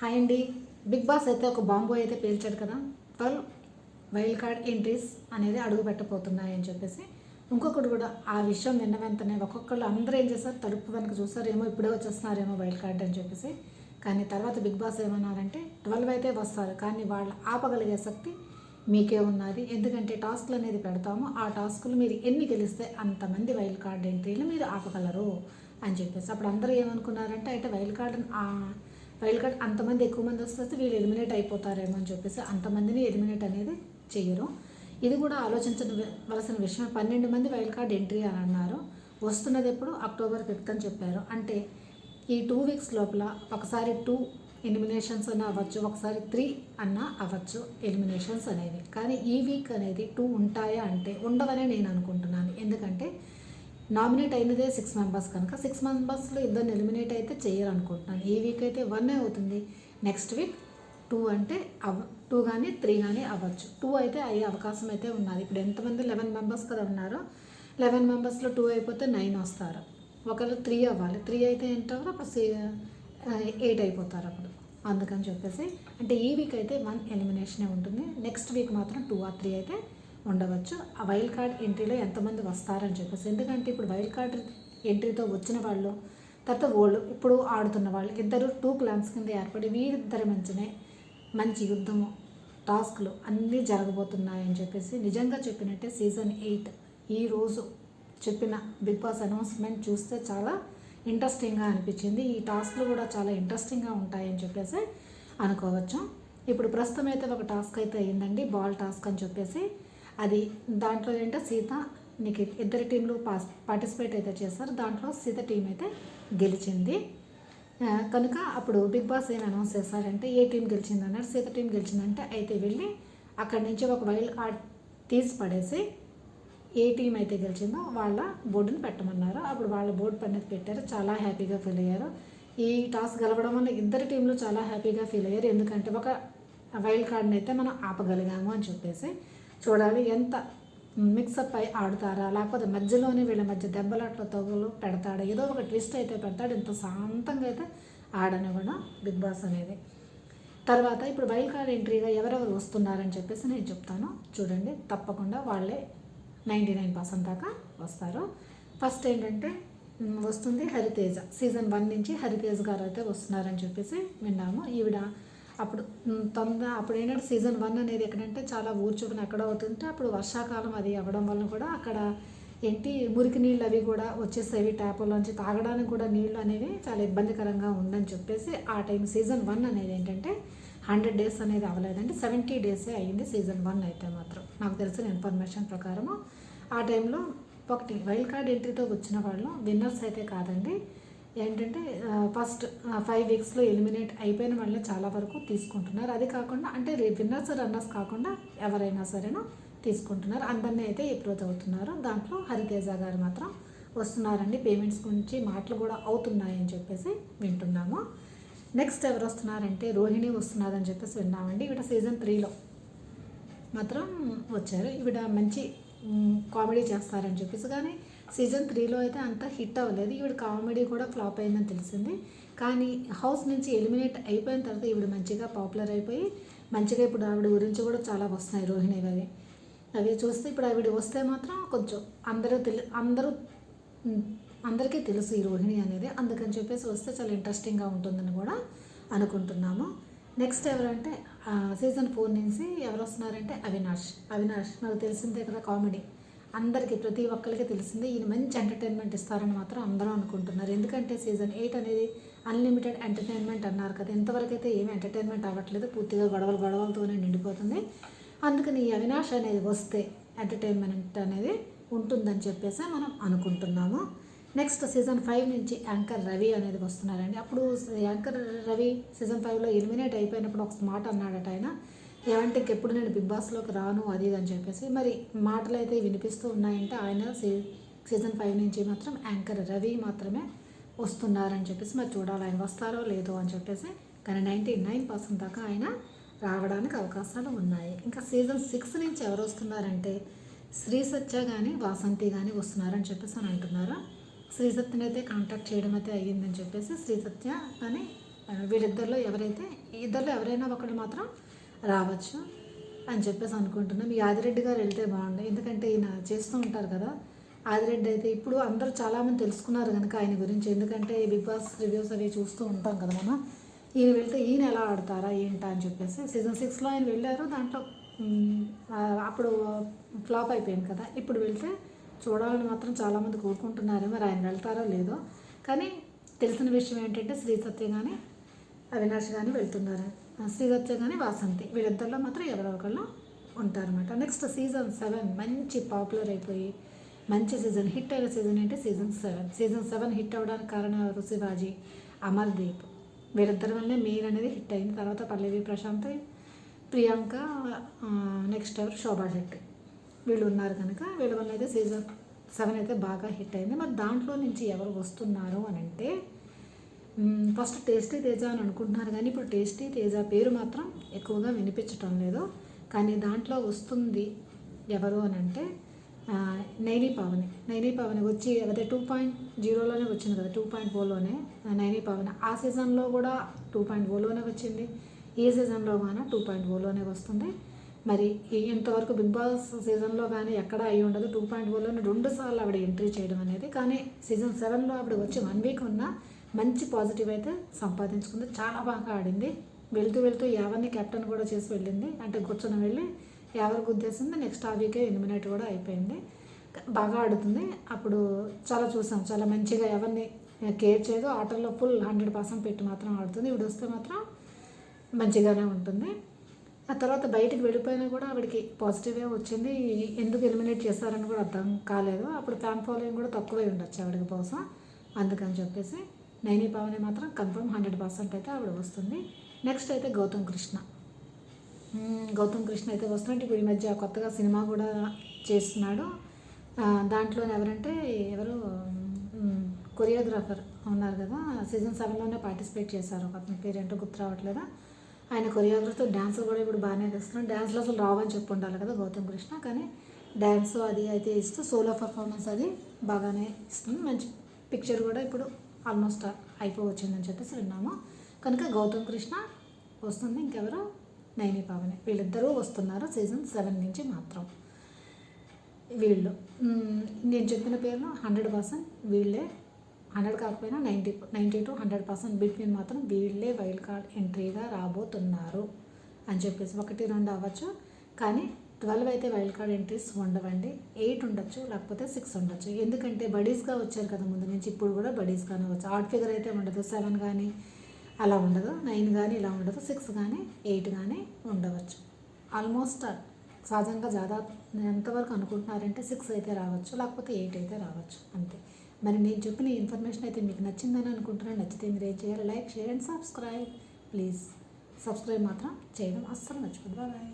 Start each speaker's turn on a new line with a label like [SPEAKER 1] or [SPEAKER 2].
[SPEAKER 1] Hi అండి. Big boss అయితే ఒక బాంబు అయితే పేల్చాడు కదా. ట్వెల్వ్ వైల్డ్ కార్డ్ ఎంట్రీస్ అనేది అడుగు పెట్టబోతున్నాయి అని చెప్పేసి ఇంకొకటి కూడా ఆ విషయం విన్న వెంటనే ఒక్కొక్కళ్ళు అందరూ ఏం చేస్తారు తలుపు వెనక చూస్తారేమో ఇప్పుడే వచ్చేస్తున్నారేమో వైల్డ్ కార్డ్ అని చెప్పేసి. కానీ తర్వాత బిగ్ బాస్ ఏమన్నారంటే ట్వెల్వ్ అయితే వస్తారు కానీ వాళ్ళు ఆపగలిగే శక్తి మీకే ఉన్నది. ఎందుకంటే టాస్క్లు అనేది పెడతాము. ఆ టాస్కులు మీరు ఎన్ని గెలిస్తే అంతమంది వైల్డ్ కార్డ్ ఎంట్రీలు మీరు ఆపగలరు అని చెప్పేసి. అప్పుడు అందరూ ఏమనుకున్నారంటే అయితే వైల్డ్ కార్డ్ వైల్డ్ కార్డ్ అంతమంది ఎక్కువ మంది వస్తే వీళ్ళు ఎలిమినేట్ అయిపోతారేమో అని చెప్పేసి అంతమందిని ఎలిమినేట్ అనేది చేయరు. ఇది కూడా ఆలోచించవలసిన విషయం. పన్నెండు మంది వైల్డ్ కార్డ్ ఎంట్రీ అని అన్నారు. వస్తున్నది ఎప్పుడు? అక్టోబర్ ఫిఫ్త్ అని చెప్పారు. అంటే ఈ టూ వీక్స్ లోపల ఒకసారి టూ ఎలిమినేషన్స్ అన్న అవ్వచ్చు ఒకసారి త్రీ అన్న అవ్వచ్చు ఎలిమినేషన్స్ అనేవి. కానీ ఈ వీక్ అనేది టూ ఉంటాయా అంటే ఉండవనే నేను అనుకుంటున్నాను. ఎందుకంటే నామినేట్ అయినదే సిక్స్ మెంబర్స్ కనుక సిక్స్ మెంబర్స్లో ఇద్దరిని ఎలిమినేట్ అయితే చేయాలనుకుంటున్నాను. ఈ వీక్ అయితే వన్ అవుతుంది. నెక్స్ట్ వీక్ టూ అంటే అవ టూ కానీ త్రీ కానీ అవ్వచ్చు. టూ అయితే అయ్యే అవకాశం అయితే ఉన్నది. ఇప్పుడు ఎంతమంది లెవెన్ మెంబర్స్ కదా ఉన్నారో లెవెన్ మెంబర్స్లో టూ అయిపోతే నైన్ వస్తారు. ఒకవేళ త్రీ అవ్వాలి. త్రీ అయితే ఏంటారు అప్పుడు ఎయిట్ అయిపోతారు అప్పుడు. అందుకని చెప్పేసి అంటే ఈ వీక్ అయితే వన్ ఎలిమినేషనే ఉంటుంది. నెక్స్ట్ వీక్ మాత్రం టూ ఆర్ త్రీ అయితే ఉండవచ్చు. ఆ వైల్డ్ కార్డ్ ఎంట్రీలో ఎంతమంది వస్తారని చెప్పేసి. ఎందుకంటే ఇప్పుడు వైల్డ్ కార్డ్ ఎంట్రీతో వచ్చిన వాళ్ళు తర్వాత వాళ్ళు ఇప్పుడు ఆడుతున్న వాళ్ళు ఇద్దరు టూ క్లాన్స్ కింద ఏర్పడి వీరిద్దరి మంచినే మంచి యుద్ధము టాస్క్లు అన్నీ జరగబోతున్నాయని చెప్పేసి నిజంగా చెప్పినట్టే సీజన్ ఎయిట్ ఈరోజు చెప్పిన బిగ్ బాస్ అనౌన్స్మెంట్ చూస్తే చాలా ఇంట్రెస్టింగ్గా అనిపించింది. ఈ టాస్క్లు కూడా చాలా ఇంట్రెస్టింగ్గా ఉంటాయని చెప్పేసి అనుకోవచ్చు. ఇప్పుడు ప్రస్తుతం అయితే ఒక టాస్క్ అయితే అయ్యిందండి బాల్ టాస్క్ అని చెప్పేసి. అది దాంట్లో ఏంటో సీత నీకు ఇద్దరు టీంలు పాస్ పార్టిసిపేట్ అయితే చేస్తారు దాంట్లో సీత టీం అయితే గెలిచింది. కనుక అప్పుడు బిగ్ బాస్ ఏం అనౌన్స్ చేశారంటే ఏ టీం గెలిచింది అన్నారు సీత టీం గెలిచిందంటే అయితే వెళ్ళి అక్కడి నుంచి ఒక వైల్డ్ కార్డ్ తీసి పడేసి ఏ టీం అయితే గెలిచిందో వాళ్ళ బోర్డుని పెట్టమన్నారు. అప్పుడు వాళ్ళ బోర్డు పని పెట్టారు. చాలా హ్యాపీగా ఫీల్ అయ్యారు. ఈ టాస్ గెలవడం వల్ల ఇద్దరు టీంలు చాలా హ్యాపీగా ఫీల్ అయ్యారు. ఎందుకంటే ఒక వైల్డ్ కార్డ్ని అయితే మనం ఆపగలిగాము అని చెప్పేసి చూడాలి ఎంత మిక్సప్ అయి ఆడతారా? లేకపోతే మధ్యలోనే వీళ్ళ మధ్య దెబ్బలాట్ల తగులు పెడతాడా? ఏదో ఒక ట్విస్ట్ అయితే పెడతాడు. ఇంత శాంతంగా అయితే ఆడని కూడా బిగ్ బాస్ అనేది. తర్వాత ఇప్పుడు వైల్డ్ కార్డ్ ఎంట్రీగా ఎవరెవరు వస్తున్నారని చెప్పేసి నేను చెప్తాను. చూడండి తప్పకుండా వాళ్ళే నైంటీ నైన్ పర్సెంట్ దాకా వస్తారు. ఫస్ట్ ఏంటంటే వస్తుంది హరితేజ. సీజన్ వన్ నుంచి హరితేజ్ గారు అయితే వస్తున్నారని చెప్పేసి విన్నాము. ఈవిడ అప్పుడు తొందర అప్పుడు ఏంటంటే సీజన్ వన్ అనేది ఎక్కడంటే చాలా ఊర్చుకుని ఎక్కడ అవుతుంటే అప్పుడు వర్షాకాలం అది అవ్వడం వల్ల కూడా అక్కడ ఏంటి మురికి నీళ్ళు అవి కూడా వచ్చేసేవి ట్యాపులోంచి తాగడానికి కూడా నీళ్ళు అనేవి చాలా ఇబ్బందికరంగా ఉందని చెప్పేసి ఆ టైం సీజన్ వన్ అనేది ఏంటంటే హండ్రెడ్ డేస్ అనేది అవ్వలేదండి. సెవెంటీ డేసే అయ్యింది సీజన్ వన్ అయితే మాత్రం. నాకు తెలిసిన ఇన్ఫర్మేషన్ ప్రకారము ఆ టైంలో ఒకటి వైల్డ్ కార్డ్ ఎంట్రీతో వచ్చిన వాళ్ళు విన్నర్స్ అయితే కాదండి. ఏంటంటే ఫస్ట్ ఫైవ్ వీక్స్లో ఎలిమినేట్ అయిపోయిన వాళ్ళే చాలా వరకు తీసుకుంటున్నారు. అది కాకుండా అంటే విన్నర్స్ రన్నర్స్ కాకుండా ఎవరైనా సరేనా తీసుకుంటున్నారు. అందరినీ అయితే ఎప్రోచ్ అవుతున్నారు. దాంట్లో హరితేజ గారు మాత్రం వస్తున్నారండి. పేమెంట్స్ గురించి మాటలు కూడా అవుతున్నాయని చెప్పేసి వింటున్నాము. నెక్స్ట్ ఎవరు వస్తున్నారంటే రోహిణి వస్తున్నారని చెప్పేసి విన్నామండి. ఇవిడ సీజన్ త్రీలో మాత్రం వచ్చారు. ఇవిడ మంచి కామెడీ చేస్తారని చెప్పేసి. కానీ సీజన్ త్రీలో అయితే అంత హిట్ అవ్వలేదు. ఈవిడ కామెడీ కూడా ఫ్లాప్ అయిందని తెలిసింది. కానీ హౌస్ నుంచి ఎలిమినేట్ అయిపోయిన తర్వాత ఈవిడ మంచిగా పాపులర్ అయిపోయి మంచిగా ఇప్పుడు ఆవిడ గురించి కూడా చాలా వస్తున్నాయి రోహిణి అవి. అవి చూస్తే ఇప్పుడు ఆవిడ వస్తే మాత్రం కొంచెం అందరూ తెలి అందరూ అందరికీ తెలుసు ఈ రోహిణి అనేది. అందుకని చెప్పేసి వస్తే చాలా ఇంట్రెస్టింగ్గా ఉంటుందని కూడా అనుకుంటున్నాము. నెక్స్ట్ ఎవరంటే సీజన్ ఫోర్ నుంచి ఎవరు వస్తున్నారంటే అవినాష్. అవినాష్ నాకు తెలిసిందే కదా కామెడీ. అందరికీ ప్రతి ఒక్కరికి తెలిసిందే ఈయన మంచి ఎంటర్టైన్మెంట్ ఇస్తారని మాత్రం అందరూ అనుకుంటున్నారు. ఎందుకంటే సీజన్ ఎయిట్ అనేది అన్లిమిటెడ్ ఎంటర్టైన్మెంట్ అన్నారు కదా. ఇంతవరకు అయితే ఏమి ఎంటర్టైన్మెంట్ అవ్వట్లేదు. పూర్తిగా గొడవలు గొడవలతోనే నిండిపోతుంది. అందుకని ఈ అవినాష్ అనేది వస్తే ఎంటర్టైన్మెంట్ అనేది ఉంటుందని చెప్పేసి మనం అనుకుంటున్నాము. నెక్స్ట్ సీజన్ ఫైవ్ నుంచి యాంకర్ రవి అనేది వస్తున్నారండి. అప్పుడు యాంకర్ రవి సీజన్ ఫైవ్లో ఎలిమినేట్ అయిపోయినప్పుడు ఒక మాట అన్నాడట ఆయన. ఏమంటే ఇంకెప్పుడు నేను బిగ్ బాస్లోకి రాను అది ఇది అని చెప్పేసి. మరి మాటలు అయితే వినిపిస్తూ ఉన్నాయంటే ఆయన సీజన్ ఫైవ్ నుంచి మాత్రం యాంకర్ రవి మాత్రమే వస్తున్నారని చెప్పేసి మరి చూడాలి ఆయన వస్తారో లేదో అని చెప్పేసి. కానీ నైంటీ నైన్ పర్సెంట్ దాకా ఆయన రావడానికి అవకాశాలు ఉన్నాయి. ఇంకా సీజన్ సిక్స్ నుంచి ఎవరు వస్తున్నారంటే శ్రీ సత్య కానీ వాసంతి కానీ వస్తున్నారని చెప్పేసి అని అంటున్నారు? శ్రీ సత్యని అయితే కాంటాక్ట్ చేయడం అయితే అయ్యిందని చెప్పేసి శ్రీ సత్య కానీ వీళ్ళిద్దరిలో ఎవరైతే ఇద్దరిలో ఎవరైనా ఒకళ్ళు మాత్రం రావచ్చు అని చెప్పేసి అనుకుంటున్నాం. యాదిరెడ్డి ఆదిరెడ్డి గారు వెళ్తే బాగుండు. ఎందుకంటే ఈయన చేస్తూ ఉంటారు కదా. ఆదిరెడ్డి అయితే ఇప్పుడు అందరూ చాలామంది తెలుసుకున్నారు కనుక ఆయన గురించి. ఎందుకంటే బిగ్ బాస్ రివ్యూస్ అవి చూస్తూ ఉంటాం కదా మనం. ఈయన వెళ్తే ఈయన ఎలా ఆడతారా ఏంటా అని చెప్పేసి. సీజన్ సిక్స్లో ఆయన వెళ్ళారు. దాంట్లో అప్పుడు ఫ్లాప్ అయిపోయింది కదా. ఇప్పుడు వెళ్తే చూడాలని మాత్రం చాలామంది కోరుకుంటున్నారు. మరి ఆయన వెళ్తారో లేదో. కానీ తెలిసిన విషయం ఏంటంటే శ్రీ సత్య కానీ అవినాష్ కానీ వెళ్తున్నారు. ఆ, కానీ వాసంతి. వీళ్ళిద్దరిలో మాత్రం ఎవరో ఒకళ్ళు ఉంటారన్నమాట. నెక్స్ట్ సీజన్ సెవెన్ మంచి పాపులర్ అయిపోయి మంచి సీజన్ హిట్ అయిన సీజన్ ఏంటి? Season seven season seven hit అవ్వడానికి కారణం ఎవరు? శివాజీ అమర్దీప్ వీరిద్దరి వల్లనే మెయిన్ అనేది హిట్ అయింది. తర్వాత పల్లవి ప్రశాంత్ ప్రియాంక నెక్స్ట్ ఎవరు? శోభా శెట్టి. వీళ్ళు ఉన్నారు కనుక వీళ్ళ వల్ల అయితే సీజన్ సెవెన్ అయితే బాగా హిట్ అయింది. మరి దాంట్లో నుంచి ఎవరు వస్తున్నారు అని అంటే ఫస్ట్ టేస్టీ తేజ అని అనుకుంటున్నారు కానీ ఇప్పుడు టేస్టీ తేజ పేరు మాత్రం ఎక్కువగా వినిపించటం లేదు. కానీ దాంట్లో వస్తుంది ఎవరు అని అంటే నైనీ పావని. పవని పావని పవని వచ్చి అదే టూ పాయింట్ జీరోలోనే వచ్చింది కదా టూ పాయింట్ ఫోర్లోనే నైనీ పవని. ఆ సీజన్లో కూడా టూ పాయింట్ ఫోర్లోనే వచ్చింది. ఈ సీజన్లో కానీ టూ పాయింట్ ఫోర్లోనే వస్తుంది. మరి ఇంతవరకు బిగ్ బాస్ సీజన్లో కానీ ఎక్కడ అయి ఉండదు. టూ పాయింట్ ఫోర్లోనే రెండు సార్లు ఆవిడ ఎంట్రీ చేయడం అనేది. కానీ సీజన్ సెవెన్లో ఆవిడ వచ్చి వన్ వీక్ ఉన్నా మంచి పాజిటివ్ అయితే సంపాదించుకుంది. చాలా బాగా ఆడింది. వెళ్తూ వెళ్తూ ఎవరిని కెప్టెన్ కూడా చేసి వెళ్ళింది. అంటే కూర్చొని వెళ్ళి ఎవరు గుద్దేసింది. నెక్స్ట్ ఆ వీకే ఎలిమినేట్ కూడా అయిపోయింది. బాగా ఆడుతుంది. అప్పుడు చాలా చూసాం. చాలా మంచిగా ఎవరిని కేర్ చేయదు. ఆటల్లో ఫుల్ హండ్రెడ్ పర్సెంట్ పెట్టి మాత్రం ఆడుతుంది. ఇప్పుడు వస్తే మాత్రం మంచిగానే ఉంటుంది. ఆ తర్వాత బయటికి వెళ్ళిపోయినా కూడా ఆవిడకి పాజిటివే వచ్చింది. ఎందుకు ఎలిమినేట్ చేస్తారని కూడా అర్థం కాలేదు. అప్పుడు ఫ్యాన్ ఫాలోయింగ్ కూడా తక్కువై ఉండొచ్చు ఆవిడకి కోసం అందుకని చెప్పేసి నైని పావని మాత్రం కన్ఫర్మ్ హండ్రెడ్ పర్సెంట్ అయితే ఆవిడ వస్తుంది. నెక్స్ట్ అయితే గౌతమ్ కృష్ణ. గౌతమ్ కృష్ణ అయితే వస్తున్నట్టు ఇప్పుడు ఈ మధ్య కొత్తగా సినిమా కూడా చేస్తున్నాడు. దాంట్లో ఎవరంటే ఎవరు కొరియోగ్రాఫర్ ఉన్నారు కదా సీజన్ సెవెన్లోనే పార్టిసిపేట్ చేశారు. అతని పేరేంటో గుర్తు రావట్లేదా? ఆయన కొరియోగ్రఫర్తో డ్యాన్స్ కూడా ఇప్పుడు బాగానే చేస్తున్నాడు. డ్యాన్స్లో అసలు రావని చెప్పి ఉండాలి కదా గౌతమ్ కృష్ణ కానీ డ్యాన్స్ అది అయితే ఇస్తూ సోలో పర్ఫార్మెన్స్ అది బాగానే ఇస్తుంది. మంచి పిక్చర్ కూడా ఇప్పుడు ఆల్మోస్ట్ అయిపోవచ్చిందని చెప్పేసి విన్నాము. కనుక గౌతమ్ కృష్ణ వస్తుంది ఇంకెవరు? నైని పావని. వీళ్ళిద్దరూ వస్తున్నారు సీజన్ సెవెన్ నుంచి మాత్రం. వీళ్ళు. నేను చెప్పిన పేర్లు హండ్రెడ్ పర్సెంట్ వీళ్ళే. హండ్రెడ్ కాకపోయినా ninety ninety to hundred percent between మాత్రం వీళ్ళే వైల్డ్ కార్డ్ ఎంట్రీగా రాబోతున్నారు అని చెప్పేసి ఒకటి రెండు అవ్వచ్చు. కానీ ట్వెల్వ్ అయితే వైల్డ్ కార్డ్ ఎంట్రీస్ ఉండవండి. ఎయిట్ ఉండొచ్చు లేకపోతే సిక్స్ ఉండొచ్చు. ఎందుకంటే బడీస్గా వచ్చారు కదా ముందు నుంచి ఇప్పుడు కూడా బడీస్గానే వచ్చు ఆడ్ ఫిగర్ అయితే ఉండదు సెవెన్ కానీ అలా ఉండదు నైన్ కానీ ఇలా ఉండదు సిక్స్ కానీ ఎయిట్ కానీ ఉండవచ్చు. ఆల్మోస్ట్ సహజంగా జాదా ఎంతవరకు అనుకుంటున్నారంటే సిక్స్ అయితే రావచ్చు లేకపోతే ఎయిట్ అయితే రావచ్చు అంతే. మరి నేను చెప్పిన ఇన్ఫర్మేషన్ అయితే మీకు నచ్చిందని అనుకుంటున్నాను. నచ్చితే మీరు ఏం చేయాలి? Like share and subscribe. Please subscribe మాత్రం చేయడం అస్సలు మర్చిపోదు బాయ్.